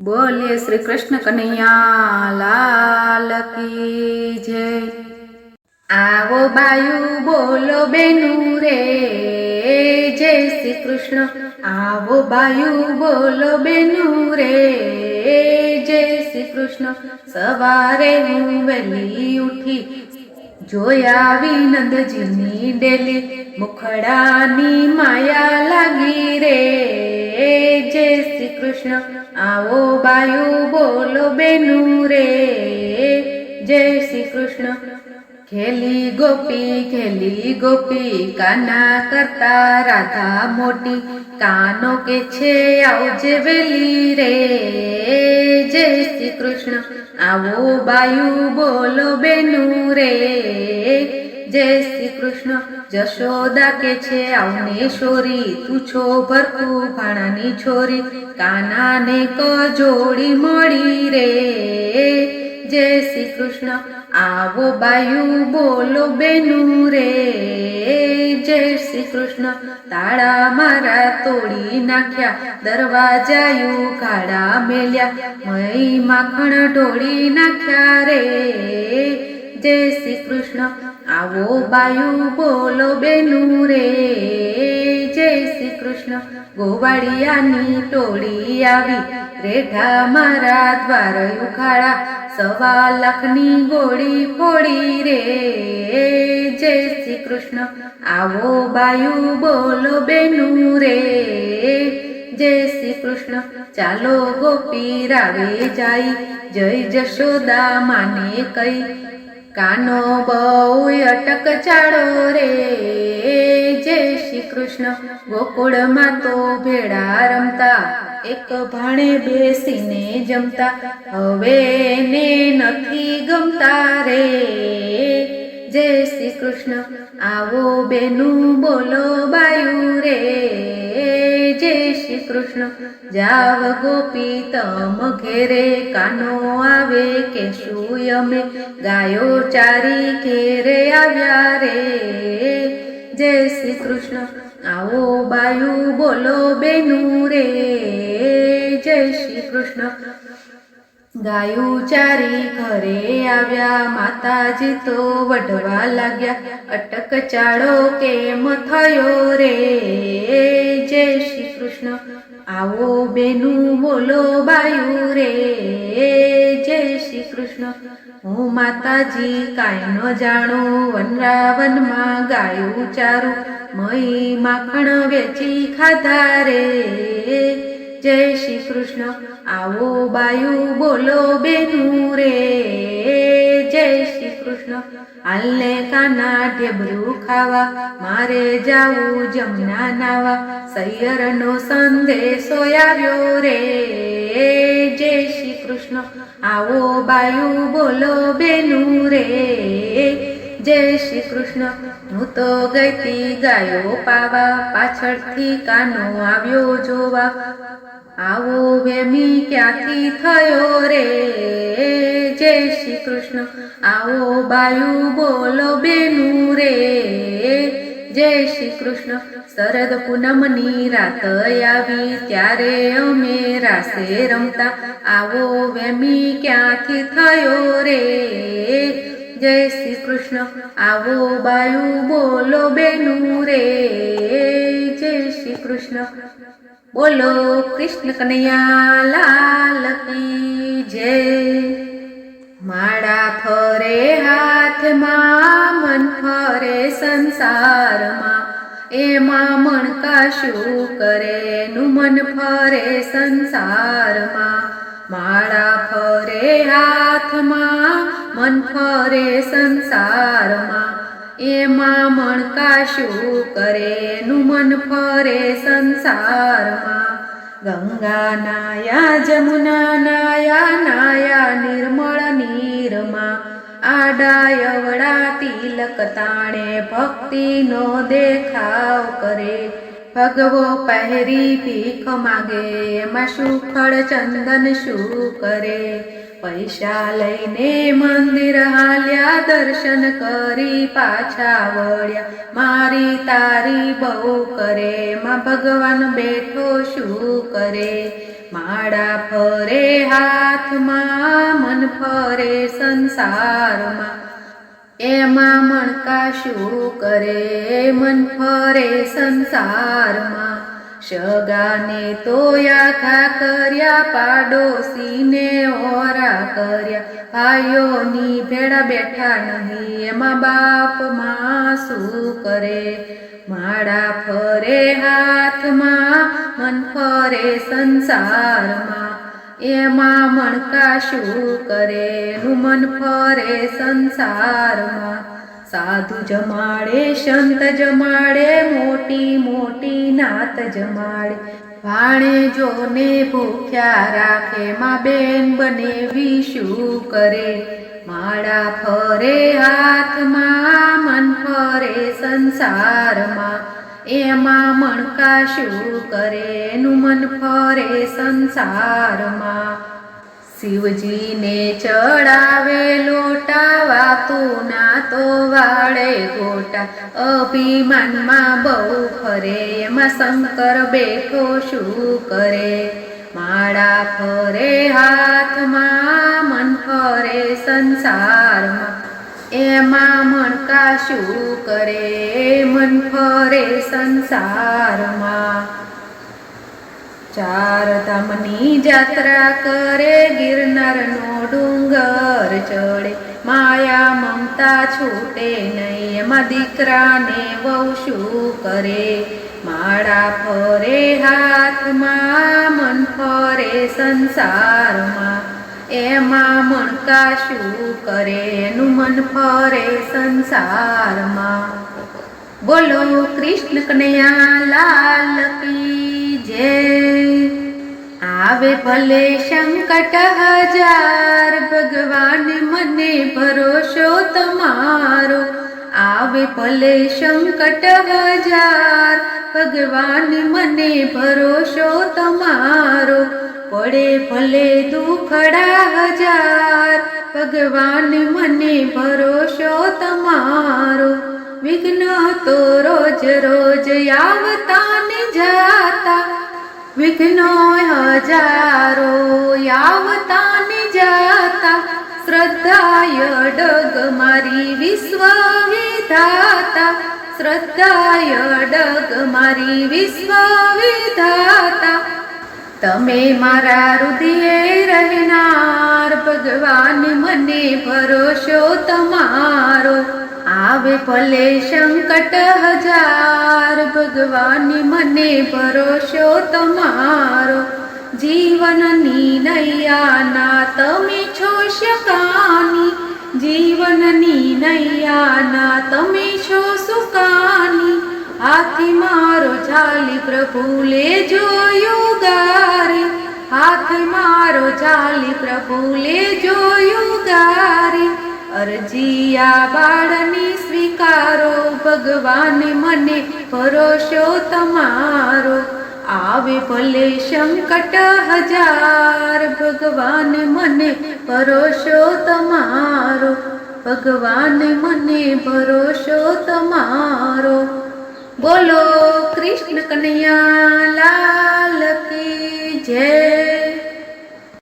બોલીએ શ્રી કૃષ્ણ કનૈયા લાલ કી જય. આવો બાયુ બોલો બેનું રે, જય શ્રી કૃષ્ણ આવો બાયુ બોલો બેનું રે, જય શ્રી કૃષ્ણ સવારે હું વહેલી ઉઠી જોયા વિનંદજીની ડેલી. મુખડાની માયા લાગી રે જય શ્રી કૃષ્ણ. આવો બાયુ, બોલો બેનું રે. જય શ્રી કૃષ્ણ. ખેલી ગોપી ખેલી ગોપી, કાના કરતા રાધા મોટી. કાનો કે છે, આવજે વેલી રે. જય શ્રી કૃષ્ણ. આવો બાયુ, બોલો બેનું રે. જય શ્રી કૃષ્ણ. જશોદા કે છે, આવને શોરી તું છો ભરખું ભાણાની છોરી. કાનાને કજોડી મળી રે. જય શ્રી કૃષ્ણ. આવો બાયુ બોલો બેનું રે. જય શ્રી કૃષ્ણ. તાળા મારા તોડી નાખ્યા, દરવાજાયું કાળા મેલ્યા. મય માખણ ઢોળી નાખ્યા રે. જય શ્રી કૃષ્ણ. આવો બાયુ બોલો બેનું રે, જય શ્રી કૃષ્ણ. ગોવાળિયાની ટોળી આવી, રેઢા મારા દ્વાર ઉખાડા, સવા લાખની ગોળી ફોડી રે, જય શ્રી કૃષ્ણ. આવો બાયુ બોલો બેનું રે, જય શ્રી કૃષ્ણ. ચાલો ગોપી રાવે જાય, જય જશોદા માને કઈ કાનો બહુ અટક ચાળો રે. જય શ્રી કૃષ્ણ. ગોકુળમાં તો ભેળા રમતા, એક ભાણે બેસીને જમતા. હવે ને નથી ગમતા રે. જય શ્રી કૃષ્ણ. આવો બેનું બોલો બાયું રે. જય શ્રી કૃષ્ણ. જાવ ગોપી તમ ઘેરે કાનો આવે કે શું અમે ગાયો ચારી ઘેરે આવ્યા રે. જય શ્રી કૃષ્ણ. આવો બાયુ બોલો બેનું રે. જય શ્રી કૃષ્ણ. ગાયું ચારી ઘરે આવ્યા, માતાજી તો વઢવા લાગ્યા, અટક ચાળો, કેમ થયો રે? જય શ્રી કૃષ્ણ. આવો બેનું, બોલો બાયુ રે, જય શ્રી કૃષ્ણ. હું માતાજી કાંઈ ન જાણું, વનરાવનમાં ગાયું ચારું મય માખણ વેચી ખાધા રે. જય શ્રી કૃષ્ણ. આવો બાયુ બોલો બેનું રે જય શ્રી કૃષ્ણ. હાલને કાના ઢેબરું ખાવા. મારે જાવું જમના નાવા. સૈયરનો સંદેશો આવ્યો રે. જય શ્રી કૃષ્ણ. આવો બાયુ બોલો બેનું રે જય શ્રી કૃષ્ણ હું તો ગઈતી ગાયો પાવા, પાછળથી કાનો આવ્યો જોવા. આવો વેમી ક્યાંથી થયો રે? જય શ્રી કૃષ્ણ આવો બાયુ બોલો બેનું રે. જય શ્રી કૃષ્ણ શરદ પૂનમની રાત આવી ત્યારે અમે રાસે રમતા. આવો વેમી ક્યાંથી થયો રે? જય શ્રી કૃષ્ણ. આવો બાયુ બોલો બેનું રે જય શ્રી કૃષ્ણ. બોલો કૃષ્ણ કનૈયા લાલ કી જય. માળા ફરે હાથમાં, મન ફરે સંસારમાં. એમાં મણકા શું કરે, નું મન ફરે સંસારમાં. માળા ફરે હાથમાં મન ફરે સંસારમાં, એમાં મણકા શું કરે? નું મન ફરે સંસારમાં. ગંગા નાયા, જમુના નાયા નાયા નિર્મળ નીરમાં. આડાયવડા તિલક તાણે ભક્તિનો દેખાવ કરે. ભગવો પહેરી ભીખ માગે, એમાં સુખડ ચંદન શું કરે? પૈસા લઈને મંદિર હાલ્યા, દર્શન કરી પાછા વળ્યા. મારી તારી બહુ કરે, માં ભગવાન બેઠો શું કરે? માળા ફરે, હાથમાં મન ફરે સંસારમાં. એમાં મણકા શું કરે? મન ફરે સંસારમાં. સગાને તોયા ખા કર્યા, પાડોશીને ઓરા કર્યા. ભાઈઓની ભેળા બેઠા નહીં, એમાં બાપ મા શું કરે? માળા ફરે હાથમાં, મન ફરે સંસારમાં. એમાં મણકા શું કરે? નું મન ફરે સંસારમાં. સાધુ જમાડે, સંત જમાડે, મોટી મોટી નાત જમાડે. ભાણે જોને ભૂખ્યા રાખે, માં બેન બનેવી શું કરે. માળા ફરે હાથમાં, મન ફરે સંસારમાં. એમાં મણકા શું કરે, એનું મન ફરે સંસારમાં. શિવજીને ચડાવે લોટા વાતું ના તો વાળે ગોટા. અભિમાનમાં બહુ ફરે, એમાં શંકર બેઠો શું કરે? માળા ફરે, હાથમાં મન ફરે સંસારમાં. એમાં મણકા શું કરે? મન ફરે સંસારમાં. ચાર ધામની જાત્રા કરે ગિરનારનો ડુંગર ચડે. માયા મમતા છૂટે નહીં, એમાં દીકરાને બહુ શું કરે? માળા ફરે હાથમાં, મન ફરે સંસારમાં. એમાં મણકા શું કરે? એનું મન ફરે સંસારમાં. બોલો કૃષ્ણ કનૈયા લાલ કી. જય આવે ભલે સંકટ હજાર, ભગવાન મને ભરોસો તમારો. આવે ભલે સંકટ હજાર, ભગવાન મને ભરોસો તમારો. પડે ભલે દુખડા હજાર, ભગવાન મને ભરોસો તમારો. વિઘ્ન તો રોજ રોજ આવતા ને જાતા વિઘ્નો હજારો આવતા જાતા, શ્રદ્ધાય ડગ મારી વિશ્વ વિધાતા શ્રદ્ધાય ડગ મારી વિશ્વ વિધાતા તમે મારા હૃદયે રહેનાર ભગવાન, મને ભરોસો તમારો. આવે ભલે સંકટ હજાર ભગવાન મને ભરોસો તમારો જીવનની નૈયાના તમે છો શકાની. જીવનની નૈયાના તમે છો સુકાની. હાથી મારો ચાલી પ્રભુ લેજો યુગારે હાથી મારો ચાલી પ્રભુ લેજો યુગારે અરજીયા બાળની સ્વીકારો, ભગવાન મને ભરોસો તમારો. આવે ભલે સંકટ હજાર, ભગવાન મને ભરોસો તમારો. ભગવાન મને ભરોસો તમારો. બોલો કૃષ્ણ કનૈયા લાલ કી જય.